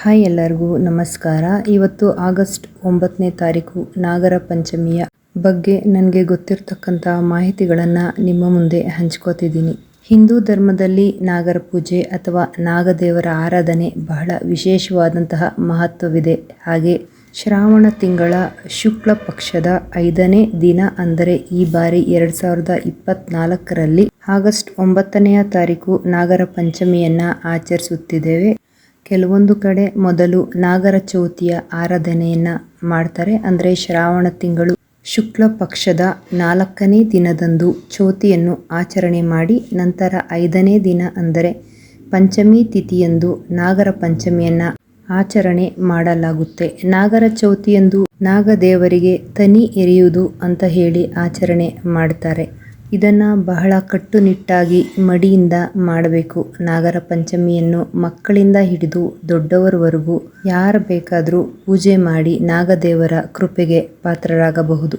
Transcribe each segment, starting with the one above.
Hi ಎಲ್ಲರಿಗೂ ನಮಸ್ಕಾರ. ಇವತ್ತು ಆಗಸ್ಟ್ ಒಂಬತ್ತನೇ ತಾರೀಕು ನಾಗರ ಪಂಚಮಿಯ ಬಗ್ಗೆ ನನಗೆ ಗೊತ್ತಿರತಕ್ಕಂಥ ಮಾಹಿತಿಗಳನ್ನು ನಿಮ್ಮ ಮುಂದೆ ಹಂಚ್ಕೋತಿದ್ದೀನಿ. ಹಿಂದೂ ಧರ್ಮದಲ್ಲಿ ನಾಗರ ಪೂಜೆ ಅಥವಾ ನಾಗದೇವರ ಆರಾಧನೆ ಬಹಳ ವಿಶೇಷವಾದಂತಹ ಮಹತ್ವವಿದೆ. ಹಾಗೆ ಶ್ರಾವಣ ತಿಂಗಳ ಶುಕ್ಲ ಪಕ್ಷದ ಐದನೇ ದಿನ ಅಂದರೆ ಈ ಬಾರಿ ಎರಡು ಸಾವಿರದ ಇಪ್ಪತ್ನಾಲ್ಕರಲ್ಲಿ ಆಗಸ್ಟ್ ಒಂಬತ್ತನೆಯ ತಾರೀಕು ನಾಗರ ಪಂಚಮಿಯನ್ನ ಆಚರಿಸುತ್ತಿದ್ದೇವೆ. ಕೆಲವೊಂದು ಕಡೆ ಮೊದಲು ನಾಗರ ಚೌತಿಯ ಆರಾಧನೆಯನ್ನ ಮಾಡ್ತಾರೆ. ಅಂದರೆ ಶ್ರಾವಣ ತಿಂಗಳು ಶುಕ್ಲ ಪಕ್ಷದ ನಾಲ್ಕನೇ ದಿನದಂದು ಚೌತಿಯನ್ನು ಆಚರಣೆ ಮಾಡಿ, ನಂತರ ಐದನೇ ದಿನ ಅಂದರೆ ಪಂಚಮಿ ತಿಥಿಯಂದು ನಾಗರ ಪಂಚಮಿಯನ್ನ ಆಚರಣೆ ಮಾಡಲಾಗುತ್ತೆ. ನಾಗರ ಚೌತಿಯಂದು ನಾಗದೇವರಿಗೆ ತನಿ ಎರೆಯುವುದು ಅಂತ ಹೇಳಿ ಆಚರಣೆ ಮಾಡ್ತಾರೆ. ಇದನ್ನ ಬಹಳ ಕಟ್ಟುನಿಟ್ಟಾಗಿ ಮಡಿಯಿಂದ ಮಾಡಬೇಕು. ನಾಗರ ಪಂಚಮಿಯನ್ನು ಮಕ್ಕಳಿಂದ ಹಿಡಿದು ದೊಡ್ಡವರವರೆಗೂ ಯಾರು ಬೇಕಾದರೂ ಪೂಜೆ ಮಾಡಿ ನಾಗದೇವರ ಕೃಪೆಗೆ ಪಾತ್ರರಾಗಬಹುದು.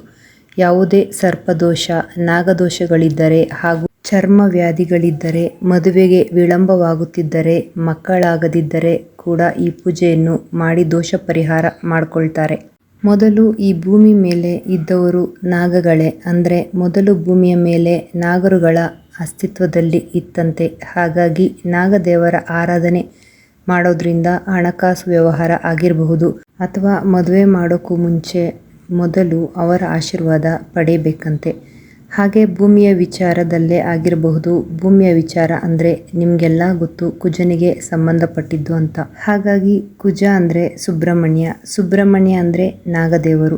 ಯಾವುದೇ ಸರ್ಪದೋಷ, ನಾಗದೋಷಗಳಿದ್ದರೆ ಹಾಗೂ ಚರ್ಮ ವ್ಯಾಧಿಗಳಿದ್ದರೆ ಮದುವೆಗೆ ವಿಳಂಬವಾಗುತ್ತಿದ್ದರೆ, ಮಕ್ಕಳಾಗದಿದ್ದರೆ ಕೂಡ ಈ ಪೂಜೆಯನ್ನು ಮಾಡಿ ದೋಷ ಪರಿಹಾರ ಮಾಡಿಕೊಳ್ತಾರೆ. ಮೊದಲು ಈ ಭೂಮಿ ಮೇಲೆ ಇದ್ದವರು ನಾಗಗಳೇ, ಅಂದರೆ ಮೊದಲು ಭೂಮಿಯ ಮೇಲೆ ನಾಗರುಗಳ ಅಸ್ತಿತ್ವದಲ್ಲಿ ಇತ್ತಂತೆ. ಹಾಗಾಗಿ ನಾಗದೇವರ ಆರಾಧನೆ ಮಾಡೋದ್ರಿಂದ ಹಣಕಾಸು ವ್ಯವಹಾರ ಆಗಿರಬಹುದು. ಅಥವಾ ಮದುವೆ ಮಾಡೋಕ್ಕೂ ಮುಂಚೆ ಮೊದಲು ಅವರ ಆಶೀರ್ವಾದ ಪಡೆಯಬೇಕಂತೆ. ಹಾಗೆ ಭೂಮಿಯ ವಿಚಾರದಲ್ಲೇ ಆಗಿರಬಹುದು. ಭೂಮಿಯ ವಿಚಾರ ಅಂದರೆ ನಿಮಗೆಲ್ಲ ಗೊತ್ತು, ಕುಜನಿಗೆ ಸಂಬಂಧಪಟ್ಟಿದ್ದು ಅಂತ. ಹಾಗಾಗಿ ಕುಜ ಅಂದರೆ ಸುಬ್ರಹ್ಮಣ್ಯ. ಸುಬ್ರಹ್ಮಣ್ಯ ಅಂದರೆ ನಾಗದೇವರು.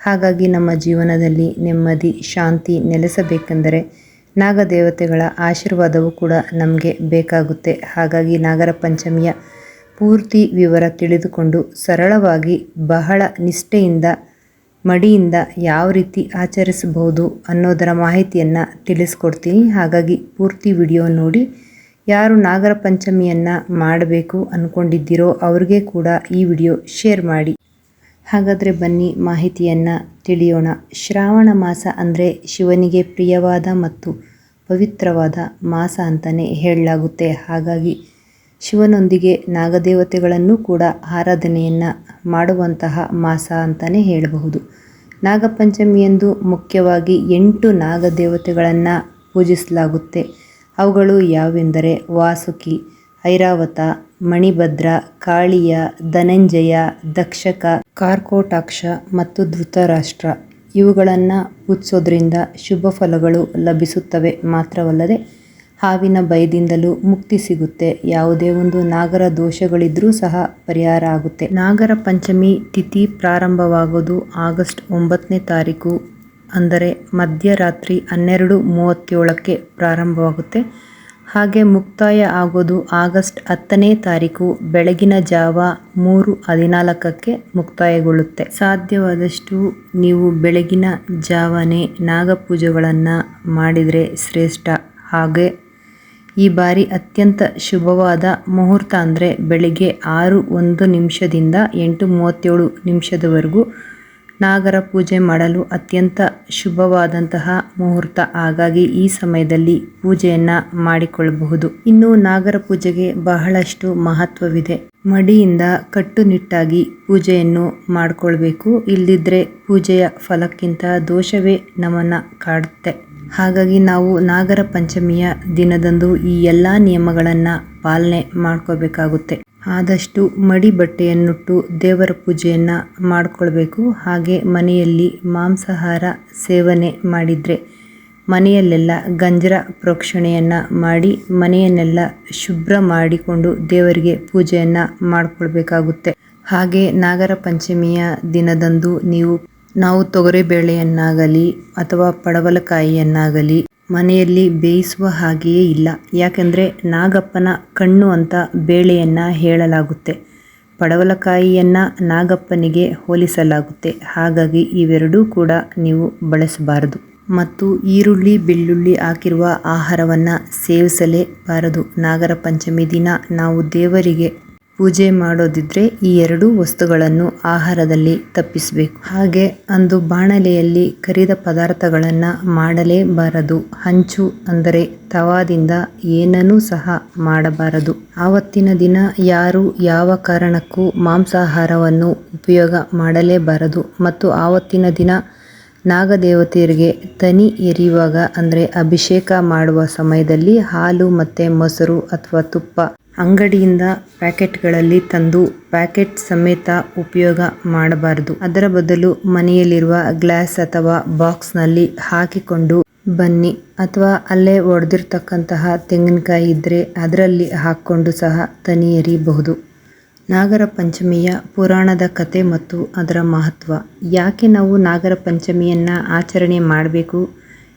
ಹಾಗಾಗಿ ನಮ್ಮ ಜೀವನದಲ್ಲಿ ನೆಮ್ಮದಿ, ಶಾಂತಿ ನೆಲೆಸಬೇಕೆಂದರೆ ನಾಗದೇವತೆಗಳ ಆಶೀರ್ವಾದವು ಕೂಡ ನಮಗೆ ಬೇಕಾಗುತ್ತೆ. ಹಾಗಾಗಿ ನಾಗರ ಪಂಚಮಿಯ ಪೂರ್ತಿ ವಿವರ ತಿಳಿದುಕೊಂಡು ಸರಳವಾಗಿ ಬಹಳ ನಿಷ್ಠೆಯಿಂದ ಮಡಿಯಿಂದ ಯಾವ ರೀತಿ ಆಚರಿಸಬಹುದು ಅನ್ನೋದರ ಮಾಹಿತಿಯನ್ನು ತಿಳಿಸ್ಕೊಡ್ತೀನಿ. ಹಾಗಾಗಿ ಪೂರ್ತಿ ವಿಡಿಯೋ ನೋಡಿ. ಯಾರು ನಾಗರ ಪಂಚಮಿಯನ್ನು ಮಾಡಬೇಕು ಅಂದ್ಕೊಂಡಿದ್ದೀರೋ ಅವ್ರಿಗೆ ಕೂಡ ಈ ವಿಡಿಯೋ ಶೇರ್ ಮಾಡಿ. ಹಾಗಾದರೆ ಬನ್ನಿ ಮಾಹಿತಿಯನ್ನು ತಿಳಿಯೋಣ. ಶ್ರಾವಣ ಮಾಸ ಅಂದರೆ ಶಿವನಿಗೆ ಪ್ರಿಯವಾದ ಮತ್ತು ಪವಿತ್ರವಾದ ಮಾಸ ಅಂತಲೇ ಹೇಳಲಾಗುತ್ತೆ. ಹಾಗಾಗಿ ಶಿವನೊಂದಿಗೆ ನಾಗದೇವತೆಗಳನ್ನು ಕೂಡ ಆರಾಧನೆಯನ್ನು ಮಾಡುವಂತಹ ಮಾಸ ಅಂತಲೇ ಹೇಳಬಹುದು. ನಾಗಪಂಚಮಿಯಂದು ಮುಖ್ಯವಾಗಿ ಎಂಟು ನಾಗದೇವತೆಗಳನ್ನು ಪೂಜಿಸಲಾಗುತ್ತೆ. ಅವುಗಳು ಯಾವೆಂದರೆ ವಾಸುಕಿ, ಐರಾವತ, ಮಣಿಭದ್ರ, ಕಾಳಿಯ, ಧನಂಜಯ, ದಕ್ಷಕ, ಕಾರ್ಕೋಟಾಕ್ಷ ಮತ್ತು ಧೃತರಾಷ್ಟ್ರ. ಇವುಗಳನ್ನು ಪೂಜಿಸೋದ್ರಿಂದ ಶುಭ ಫಲಗಳು ಲಭಿಸುತ್ತವೆ ಮಾತ್ರವಲ್ಲದೆ ಹಾವಿನ ಭಯದಿಂದಲೂ ಮುಕ್ತಿ ಸಿಗುತ್ತೆ. ಯಾವುದೇ ಒಂದು ನಾಗರ ದೋಷಗಳಿದ್ರೂ ಸಹ ಪರಿಹಾರ ಆಗುತ್ತೆ. ನಾಗರ ಪಂಚಮಿ ತಿಥಿ ಪ್ರಾರಂಭವಾಗೋದು ಆಗಸ್ಟ್ ಒಂಬತ್ತನೇ ತಾರೀಕು, ಅಂದರೆ ಮಧ್ಯರಾತ್ರಿ ಹನ್ನೆರಡು ಮೂವತ್ತೇಳಕ್ಕೆ ಪ್ರಾರಂಭವಾಗುತ್ತೆ. ಹಾಗೆ ಮುಕ್ತಾಯ ಆಗೋದು ಆಗಸ್ಟ್ ಹತ್ತನೇ ತಾರೀಕು, ಬೆಳಗಿನ ಜಾವ ಮೂರು ಹದಿನಾಲ್ಕಕ್ಕೆ ಮುಕ್ತಾಯಗೊಳ್ಳುತ್ತೆ. ಸಾಧ್ಯವಾದಷ್ಟು ನೀವು ಬೆಳಗಿನ ಜಾವನೇ ನಾಗಪೂಜೆಗಳನ್ನು ಮಾಡಿದರೆ ಶ್ರೇಷ್ಠ. ಹಾಗೆ ಈ ಬಾರಿ ಅತ್ಯಂತ ಶುಭವಾದ ಮುಹೂರ್ತ ಅಂದರೆ ಬೆಳಿಗ್ಗೆ ಆರು ಒಂದು ನಿಮಿಷದಿಂದ ಎಂಟು ಮೂವತ್ತೇಳು ನಿಮಿಷದವರೆಗೂ ನಾಗರ ಪೂಜೆ ಮಾಡಲು ಅತ್ಯಂತ ಶುಭವಾದಂತಹ ಮುಹೂರ್ತ. ಹಾಗಾಗಿ ಈ ಸಮಯದಲ್ಲಿ ಪೂಜೆಯನ್ನು ಮಾಡಿಕೊಳ್ಳಬಹುದು. ಇನ್ನು ನಾಗರ ಪೂಜೆಗೆ ಬಹಳಷ್ಟು ಮಹತ್ವವಿದೆ. ಮಡಿಯಿಂದ ಕಟ್ಟುನಿಟ್ಟಾಗಿ ಪೂಜೆಯನ್ನು ಮಾಡಿಕೊಳ್ಬೇಕು. ಇಲ್ಲದಿದ್ದರೆ ಪೂಜೆಯ ಫಲಕ್ಕಿಂತ ದೋಷವೇ ನಮ್ಮನ್ನು ಕಾಡುತ್ತೆ. ಹಾಗಾಗಿ ನಾವು ನಾಗರ ಪಂಚಮಿಯ ದಿನದಂದು ಈ ಎಲ್ಲ ನಿಯಮಗಳನ್ನು ಪಾಲನೆ ಮಾಡ್ಕೋಬೇಕಾಗುತ್ತೆ. ಆದಷ್ಟು ಮಡಿ ಬಟ್ಟೆಯನ್ನುಟ್ಟು ದೇವರ ಪೂಜೆಯನ್ನು ಮಾಡಿಕೊಳ್ಬೇಕು. ಹಾಗೆ ಮನೆಯಲ್ಲಿ ಮಾಂಸಾಹಾರ ಸೇವನೆ ಮಾಡಿದರೆ ಮನೆಯಲ್ಲೆಲ್ಲ ಗಂಜರ ಪ್ರೋಕ್ಷಣೆಯನ್ನು ಮಾಡಿ, ಮನೆಯನ್ನೆಲ್ಲ ಶುಭ್ರ ಮಾಡಿಕೊಂಡು ದೇವರಿಗೆ ಪೂಜೆಯನ್ನು ಮಾಡಿಕೊಳ್ಬೇಕಾಗುತ್ತೆ. ಹಾಗೆ ನಾಗರ ಪಂಚಮಿಯ ದಿನದಂದು ನೀವು ನಾವು ತೊಗರಿಬೇಳೆಯನ್ನಾಗಲಿ ಅಥವಾ ಪಡವಲಕಾಯಿಯನ್ನಾಗಲಿ ಮನೆಯಲ್ಲಿ ಬೇಯಿಸುವ ಹಾಗೆಯೇ ಇಲ್ಲ. ಯಾಕೆಂದರೆ ನಾಗಪ್ಪನ ಕಣ್ಣು ಅಂತ ಬೇಳೆಯನ್ನು ಹೇಳಲಾಗುತ್ತೆ. ಪಡವಲಕಾಯಿಯನ್ನು ನಾಗಪ್ಪನಿಗೆ ಹೋಲಿಸಲಾಗುತ್ತೆ. ಹಾಗಾಗಿ ಇವೆರಡೂ ಕೂಡ ನೀವು ಬಳಸಬಾರದು. ಮತ್ತು ಈರುಳ್ಳಿ, ಬೆಳ್ಳುಳ್ಳಿ ಹಾಕಿರುವ ಆಹಾರವನ್ನು ಸೇವಿಸಲೇಬಾರದು. ನಾಗರ ಪಂಚಮಿ ದಿನ ನಾವು ದೇವರಿಗೆ ಪೂಜೆ ಮಾಡೋದಿದ್ರೆ ಈ ಎರಡು ವಸ್ತುಗಳನ್ನು ಆಹಾರದಲ್ಲಿ ತಪ್ಪಿಸಬೇಕು. ಹಾಗೆ ಅಂದು ಬಾಣಲೆಯಲ್ಲಿ ಕರಿದ ಪದಾರ್ಥಗಳನ್ನು ಮಾಡಲೇಬಾರದು. ಹಂಚು ಅಂದರೆ ತವಾದಿಂದ ಏನನ್ನೂ ಸಹ ಮಾಡಬಾರದು. ಆವತ್ತಿನ ದಿನ ಯಾರು ಯಾವ ಕಾರಣಕ್ಕೂ ಮಾಂಸಾಹಾರವನ್ನು ಉಪಯೋಗ ಮಾಡಲೇಬಾರದು. ಮತ್ತು ಆವತ್ತಿನ ದಿನ ನಾಗದೇವತೆಯರಿಗೆ ತನಿ ಎರೆಯುವಾಗ ಅಂದರೆ ಅಭಿಷೇಕ ಮಾಡುವ ಸಮಯದಲ್ಲಿ ಹಾಲು ಮತ್ತು ಮೊಸರು ಅಥವಾ ತುಪ್ಪ ಅಂಗಡಿಯಿಂದ ಪ್ಯಾಕೆಟ್ಗಳಲ್ಲಿ ತಂದು ಪ್ಯಾಕೆಟ್ ಸಮೇತ ಉಪಯೋಗ ಮಾಡಬಾರದು. ಅದರ ಬದಲು ಮನೆಯಲ್ಲಿರುವ ಗ್ಲಾಸ್ ಅಥವಾ ಬಾಕ್ಸ್ನಲ್ಲಿ ಹಾಕಿಕೊಂಡು ಬನ್ನಿ. ಅಥವಾ ಅಲ್ಲೇ ಒಡೆದಿರ್ತಕ್ಕಂತಹ ತೆಂಗಿನಕಾಯಿ ಇದ್ರೆ ಅದರಲ್ಲಿ ಹಾಕ್ಕೊಂಡು ಸಹ ತನಿ ಎರಿಬಹುದು ನಾಗರ ಪಂಚಮಿಯ ಪುರಾಣದ ಕತೆ ಮತ್ತು ಅದರ ಮಹತ್ವ. ಯಾಕೆ ನಾವು ನಾಗರ ಪಂಚಮಿಯನ್ನು ಆಚರಣೆ ಮಾಡಬೇಕು?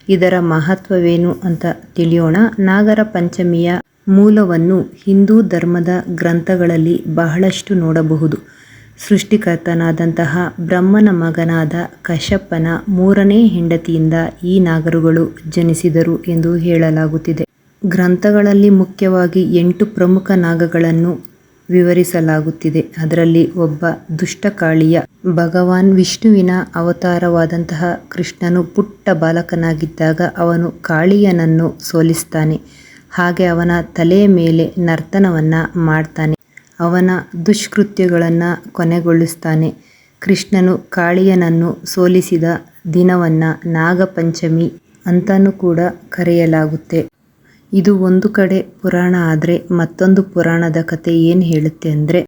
ಇದರ ಮಹತ್ವವೇನು ಅಂತ ತಿಳಿಯೋಣ. ನಾಗರ ಪಂಚಮಿಯ ಮೂಲವನ್ನು ಹಿಂದೂ ಧರ್ಮದ ಗ್ರಂಥಗಳಲ್ಲಿ ಬಹಳಷ್ಟು ನೋಡಬಹುದು. ಸೃಷ್ಟಿಕರ್ತನಾದಂತಹ ಬ್ರಹ್ಮನ ಮಗನಾದ ಕಶಪ್ಪನ ಮೂರನೇ ಹೆಂಡತಿಯಿಂದ ಈ ನಾಗರುಗಳು ಜನಿಸಿದರು ಎಂದು ಹೇಳಲಾಗುತ್ತಿದೆ. ಗ್ರಂಥಗಳಲ್ಲಿ ಮುಖ್ಯವಾಗಿ ಎಂಟು ಪ್ರಮುಖ ನಾಗಗಳನ್ನು ವಿವರಿಸಲಾಗುತ್ತಿದೆ. ಅದರಲ್ಲಿ ಒಬ್ಬ ದುಷ್ಟಕಾಳಿಯ ಭಗವಾನ್ ವಿಷ್ಣುವಿನ ಅವತಾರವಾದಂತಹ ಕೃಷ್ಣನು ಪುಟ್ಟ ಬಾಲಕನಾಗಿದ್ದಾಗ ಅವನು ಕಾಳಿಯನನ್ನು ಸೋಲಿಸ್ತಾನೆ. ಹಾಗೆ ಅವನ ತಲೆಯ ಮೇಲೆ ನರ್ತನವನ್ನ ಮಾಡ್ತಾನೆ. ಅವನ ದುಷ್ಕೃತ್ಯಗಳನ್ನು ಕೊನೆಗೊಳಿಸ್ತಾನೆ. ಕೃಷ್ಣನು ಕಾಳಿಯನನ್ನು ಸೋಲಿಸಿದ ದಿನವನ್ನ ನಾಗಪಂಚಮಿ ಅಂತಾನೂ ಕೂಡ ಕರೆಯಲಾಗುತ್ತೆ. ಇದು ಒಂದು ಕಡೆ ಪುರಾಣ ಆದರೆ ಮತ್ತೊಂದು ಪುರಾಣದ ಕತೆ ಏನು ಹೇಳುತ್ತೆ ಅಂದರೆ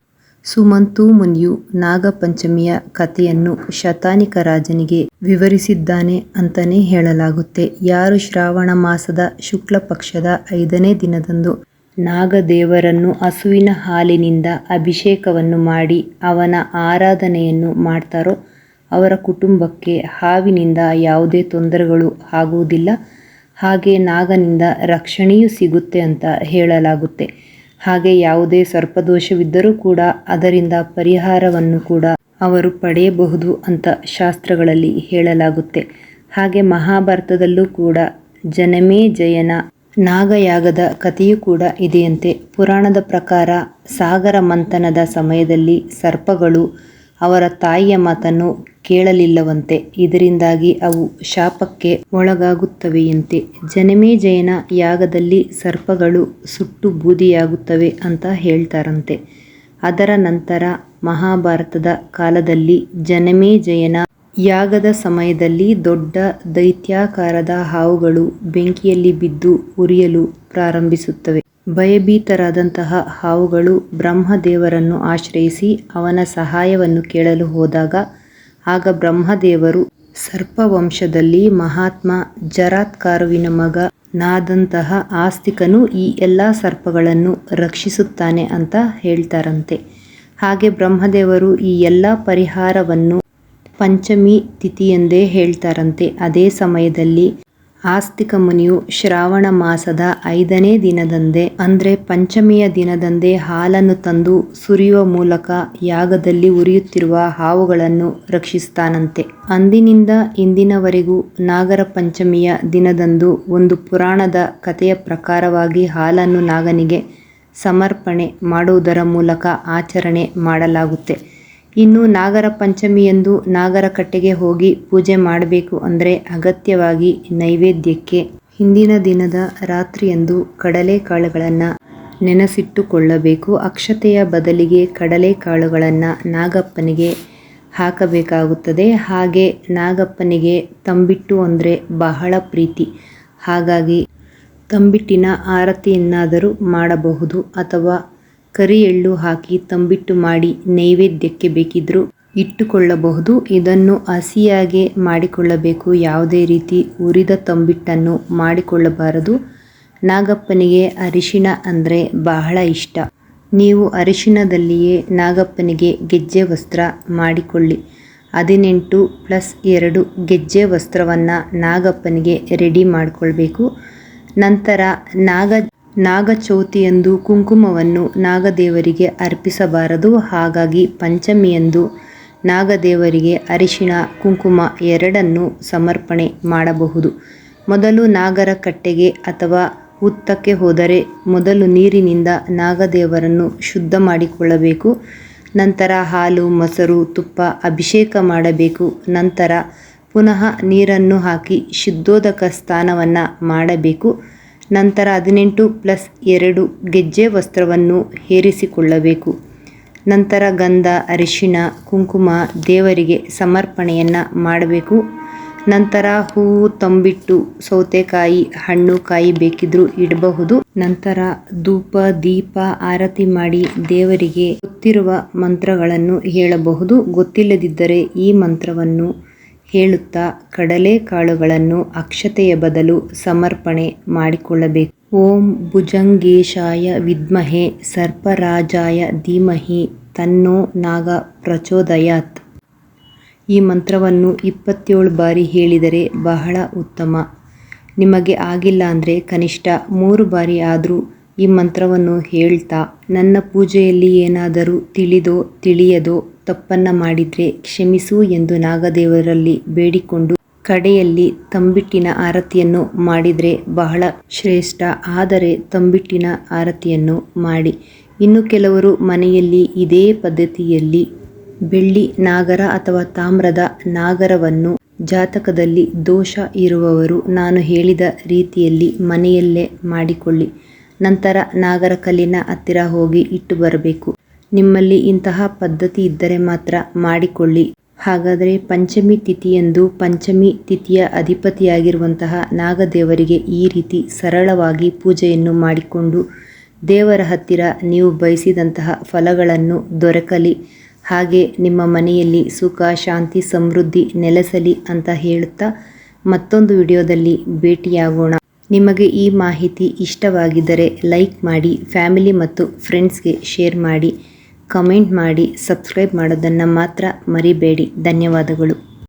ಸುಮಂತು ಮುನಿಯು ನಾಗಪಂಚಮಿಯ ಕಥೆಯನ್ನು ಶತಾನಿಕ ರಾಜನಿಗೆ ವಿವರಿಸಿದ್ದಾನೆ ಅಂತಲೇ ಹೇಳಲಾಗುತ್ತೆ. ಯಾರು ಶ್ರಾವಣ ಮಾಸದ ಶುಕ್ಲ ಪಕ್ಷದ ಐದನೇ ದಿನದಂದು ನಾಗದೇವರನ್ನು ಹಸುವಿನ ಹಾಲಿನಿಂದ ಅಭಿಷೇಕವನ್ನು ಮಾಡಿ ಅವನ ಆರಾಧನೆಯನ್ನು ಮಾಡ್ತಾರೋ, ಅವರ ಕುಟುಂಬಕ್ಕೆ ಹಾವಿನಿಂದ ಯಾವುದೇ ತೊಂದರೆಗಳು ಆಗುವುದಿಲ್ಲ. ಹಾಗೆ ನಾಗನಿಂದ ರಕ್ಷಣೆಯೂ ಸಿಗುತ್ತೆ ಅಂತ ಹೇಳಲಾಗುತ್ತೆ. ಹಾಗೆ ಯಾವುದೇ ಸರ್ಪದೋಷವಿದ್ದರೂ ಕೂಡ ಅದರಿಂದ ಪರಿಹಾರವನ್ನು ಕೂಡ ಅವರು ಪಡೆಯಬಹುದು ಅಂತ ಶಾಸ್ತ್ರಗಳಲ್ಲಿ ಹೇಳಲಾಗುತ್ತೆ. ಹಾಗೆ ಮಹಾಭಾರತದಲ್ಲೂ ಕೂಡ ಜನಮೇ ಜಯನ ನಾಗಯಾಗದ ಕಥೆಯೂ ಕೂಡ ಇದೆಯಂತೆ. ಪುರಾಣದ ಪ್ರಕಾರ ಸಾಗರ ಮಂಥನದ ಸಮಯದಲ್ಲಿ ಸರ್ಪಗಳು ಅವರ ತಾಯಿಯ ಮಾತನ್ನು ಕೇಳಲಿಲ್ಲವಂತೆ. ಇದರಿಂದಾಗಿ ಅವು ಶಾಪಕ್ಕೆ ಒಳಗಾಗುತ್ತವೆಯಂತೆ. ಜನಮೇಜಯನ ಯಾಗದಲ್ಲಿ ಸರ್ಪಗಳು ಸುಟ್ಟು ಬೂದಿಯಾಗುತ್ತವೆ ಅಂತ ಹೇಳ್ತಾರಂತೆ. ಅದರ ನಂತರ ಮಹಾಭಾರತದ ಕಾಲದಲ್ಲಿ ಜನಮೇಜಯನ ಯಾಗದ ಸಮಯದಲ್ಲಿ ದೊಡ್ಡ ದೈತ್ಯಾಕಾರದ ಹಾವುಗಳು ಬೆಂಕಿಯಲ್ಲಿ ಬಿದ್ದು ಉರಿಯಲು ಪ್ರಾರಂಭಿಸುತ್ತವೆ. ಭಯಭೀತರಾದಂತಹ ಹಾವುಗಳು ಬ್ರಹ್ಮದೇವರನ್ನು ಆಶ್ರಯಿಸಿ ಅವನ ಸಹಾಯವನ್ನು ಕೇಳಲು ಹೋದಾಗ ಆಗ ಬ್ರಹ್ಮದೇವರು ಸರ್ಪವಂಶದಲ್ಲಿ ಮಹಾತ್ಮ ಜರಾತ್ಕಾರುವಿನ ಮಗ ನಾದಂತಹ ಆಸ್ತಿಕನು ಈ ಎಲ್ಲ ಸರ್ಪಗಳನ್ನು ರಕ್ಷಿಸುತ್ತಾನೆ ಅಂತ ಹೇಳ್ತಾರಂತೆ. ಹಾಗೆ ಬ್ರಹ್ಮದೇವರು ಈ ಎಲ್ಲ ಪರಿಹಾರವನ್ನು ಪಂಚಮಿ ತಿಥಿಯೆಂದೇ ಹೇಳ್ತಾರಂತೆ. ಅದೇ ಸಮಯದಲ್ಲಿ ಆಸ್ತಿಕ ಮುನಿಯು ಶ್ರಾವಣ ಮಾಸದ ಐದನೇ ದಿನದಂದೇ, ಅಂದರೆ ಪಂಚಮಿಯ ದಿನದಂದೇ ಹಾಲನ್ನು ತಂದು ಸುರಿಯುವ ಮೂಲಕ ಯಾಗದಲ್ಲಿ ಉರಿಯುತ್ತಿರುವ ಹಾವುಗಳನ್ನು ರಕ್ಷಿಸ್ತಾನಂತೆ. ಅಂದಿನಿಂದ ಇಂದಿನವರೆಗೂ ನಾಗರ ಪಂಚಮಿಯ ದಿನದಂದು ಒಂದು ಪುರಾಣದ ಕಥೆಯ ಪ್ರಕಾರವಾಗಿ ಹಾಲನ್ನು ನಾಗನಿಗೆ ಸಮರ್ಪಣೆ ಮಾಡುವುದರ ಮೂಲಕ ಆಚರಣೆ ಮಾಡಲಾಗುತ್ತೆ. ಇನ್ನು ನಾಗರ ಪಂಚಮಿಯಂದು ನಾಗರ ಕಟ್ಟೆಗೆ ಹೋಗಿ ಪೂಜೆ ಮಾಡಬೇಕು ಅಂದರೆ ಅಗತ್ಯವಾಗಿ ನೈವೇದ್ಯಕ್ಕೆ ಹಿಂದಿನ ದಿನದ ರಾತ್ರಿಯಂದು ಕಡಲೆಕಾಳುಗಳನ್ನು ನೆನೆಸಿಟ್ಟುಕೊಳ್ಳಬೇಕು. ಅಕ್ಷತೆಯ ಬದಲಿಗೆ ಕಡಲೆಕಾಳುಗಳನ್ನು ನಾಗಪ್ಪನಿಗೆ ಹಾಕಬೇಕಾಗುತ್ತದೆ. ಹಾಗೆ ನಾಗಪ್ಪನಿಗೆ ತಂಬಿಟ್ಟು ಅಂದರೆ ಬಹಳ ಪ್ರೀತಿ. ಹಾಗಾಗಿ ತಂಬಿಟ್ಟಿನ ಆರತಿಯನ್ನಾದರೂ ಮಾಡಬಹುದು ಅಥವಾ ಕರಿ ಎಳ್ಳು ಹಾಕಿ ತಂಬಿಟ್ಟು ಮಾಡಿ ನೈವೇದ್ಯಕ್ಕೆ ಬೇಕಿದ್ರು ಇಟ್ಟುಕೊಳ್ಳಬಹುದು. ಇದನ್ನು ಹಸಿಯಾಗೆ ಮಾಡಿಕೊಳ್ಳಬೇಕು. ಯಾವುದೇ ರೀತಿ ಉರಿದ ತಂಬಿಟ್ಟನ್ನು ಮಾಡಿಕೊಳ್ಳಬಾರದು. ನಾಗಪ್ಪನಿಗೆ ಅರಿಶಿಣ ಅಂದರೆ ಬಹಳ ಇಷ್ಟ. ನೀವು ಅರಿಶಿಣದಲ್ಲಿಯೇ ನಾಗಪ್ಪನಿಗೆ ಗೆಜ್ಜೆ ವಸ್ತ್ರ ಮಾಡಿಕೊಳ್ಳಿ. ಹದಿನೆಂಟು ಪ್ಲಸ್ ಎರಡು ಗೆಜ್ಜೆ ವಸ್ತ್ರವನ್ನು ನಾಗಪ್ಪನಿಗೆ ರೆಡಿ ಮಾಡಿಕೊಳ್ಬೇಕು. ನಂತರ ನಾಗ ನಾಗಚೌತಿಯಂದು ಕುಂಕುಮವನ್ನು ನಾಗದೇವರಿಗೆ ಅರ್ಪಿಸಬಾರದು. ಹಾಗಾಗಿ ಪಂಚಮಿಯಂದು ನಾಗದೇವರಿಗೆ ಅರಿಶಿಣ, ಕುಂಕುಮ ಎರಡನ್ನು ಸಮರ್ಪಣೆ ಮಾಡಬಹುದು. ಮೊದಲು ನಾಗರ ಕಟ್ಟೆಗೆ ಅಥವಾ ಹುತ್ತಕ್ಕೆ ಹೋದರೆ ಮೊದಲು ನೀರಿನಿಂದ ನಾಗದೇವರನ್ನು ಶುದ್ಧ ಮಾಡಿಕೊಳ್ಳಬೇಕು. ನಂತರ ಹಾಲು, ಮೊಸರು, ತುಪ್ಪ ಅಭಿಷೇಕ ಮಾಡಬೇಕು. ನಂತರ ಪುನಃ ನೀರನ್ನು ಹಾಕಿ ಶುದ್ಧೋದಕ ಸ್ಥಾನವನ್ನು ಮಾಡಬೇಕು. ನಂತರ ಹದಿನೆಂಟು ಪ್ಲಸ್ ಎರಡು ಗೆಜ್ಜೆ ವಸ್ತ್ರವನ್ನು ಹೇರಿಸಿಕೊಳ್ಳಬೇಕು. ನಂತರ ಗಂಧ, ಅರಿಶಿಣ, ಕುಂಕುಮ ದೇವರಿಗೆ ಸಮರ್ಪಣೆಯನ್ನು ಮಾಡಬೇಕು. ನಂತರ ಹೂವು ತಂಬಿಟ್ಟು, ಸೌತೆಕಾಯಿ, ಹಣ್ಣು, ಕಾಯಿ ಬೇಕಿದ್ರೂ ಇಡಬಹುದು. ನಂತರ ಧೂಪ, ದೀಪ ಆರತಿ ಮಾಡಿ ದೇವರಿಗೆ ಗೊತ್ತಿರುವ ಮಂತ್ರಗಳನ್ನು ಹೇಳಬಹುದು. ಗೊತ್ತಿಲ್ಲದಿದ್ದರೆ ಈ ಮಂತ್ರವನ್ನು ಹೇಳುತ್ತಾ ಕಡಲೆಕಾಳುಗಳನ್ನು ಅಕ್ಷತೆಯ ಬದಲು ಸಮರ್ಪಣೆ ಮಾಡಿಕೊಳ್ಳಬೇಕು. ಓಂ ಭುಜಂಗೇಶಾಯ ವಿದ್ಮಹೆ ಸರ್ಪರಾಜಾಯ ಧೀಮಹಿ ತನ್ನೋ ನಾಗ ಪ್ರಚೋದಯಾತ್. ಈ ಮಂತ್ರವನ್ನು ಇಪ್ಪತ್ತೇಳು ಬಾರಿ ಹೇಳಿದರೆ ಬಹಳ ಉತ್ತಮ. ನಿಮಗೆ ಆಗಿಲ್ಲ ಅಂದರೆ ಕನಿಷ್ಠ ಮೂರು ಬಾರಿ ಆದರೂ ಈ ಮಂತ್ರವನ್ನು ಹೇಳ್ತಾ, ನನ್ನ ಪೂಜೆಯಲ್ಲಿ ಏನಾದರೂ ತಿಳಿದೋ, ತಿಳಿಯದೋ ತಪ್ಪನ್ನು ಮಾಡಿದರೆ ಕ್ಷಮಿಸು ಎಂದು ನಾಗದೇವರಲ್ಲಿ ಬೇಡಿಕೊಂಡು ಕಡೆಯಲ್ಲಿ ತಂಬಿಟ್ಟಿನ ಆರತಿಯನ್ನು ಮಾಡಿದರೆ ಬಹಳ ಶ್ರೇಷ್ಠ. ಆದರೆ ತಂಬಿಟ್ಟಿನ ಆರತಿಯನ್ನು ಮಾಡಿ. ಇನ್ನು ಕೆಲವರು ಮನೆಯಲ್ಲಿ ಇದೇ ಪದ್ಧತಿಯಲ್ಲಿ ಬೆಳ್ಳಿ ನಾಗರ ಅಥವಾ ತಾಮ್ರದ ನಾಗರವನ್ನು ಜಾತಕದಲ್ಲಿ ದೋಷ ಇರುವವರು ನಾನು ಹೇಳಿದ ರೀತಿಯಲ್ಲಿ ಮನೆಯಲ್ಲೇ ಮಾಡಿಕೊಳ್ಳಿ. ನಂತರ ನಾಗರ ಕಲ್ಲಿನ ಹತ್ತಿರ ಹೋಗಿ ಇಟ್ಟು ಬರಬೇಕು. ನಿಮ್ಮಲ್ಲಿ ಇಂತಹ ಪದ್ಧತಿ ಇದ್ದರೆ ಮಾತ್ರ ಮಾಡಿಕೊಳ್ಳಿ. ಹಾಗಾದರೆ ಪಂಚಮಿ ತಿಥಿಯಂದು ಪಂಚಮಿ ತಿಥಿಯ ಅಧಿಪತಿಯಾಗಿರುವಂತಹ ನಾಗದೇವರಿಗೆ ಈ ರೀತಿ ಸರಳವಾಗಿ ಪೂಜೆಯನ್ನು ಮಾಡಿಕೊಂಡು ದೇವರ ಹತ್ತಿರ ನೀವು ಬಯಸಿದಂತಹ ಫಲಗಳನ್ನು ದೊರಕಲಿ. ಹಾಗೆ ನಿಮ್ಮ ಮನೆಯಲ್ಲಿ ಸುಖ, ಶಾಂತಿ, ಸಮೃದ್ಧಿ ನೆಲೆಸಲಿ ಅಂತ ಹೇಳುತ್ತಾ ಮತ್ತೊಂದು ವಿಡಿಯೋದಲ್ಲಿ ಭೇಟಿಯಾಗೋಣ. ನಿಮಗೆ ಈ ಮಾಹಿತಿ ಇಷ್ಟವಾಗಿದ್ದರೆ ಲೈಕ್ ಮಾಡಿ, ಫ್ಯಾಮಿಲಿ ಮತ್ತು ಫ್ರೆಂಡ್ಸ್ಗೆ ಶೇರ್ ಮಾಡಿ, ಕಮೆಂಟ್ ಮಾಡಿ, ಸಬ್ಸ್ಕ್ರೈಬ್ ಮಾಡೋದನ್ನು ಮಾತ್ರ ಮರಿಬೇಡಿ. ಧನ್ಯವಾದಗಳು.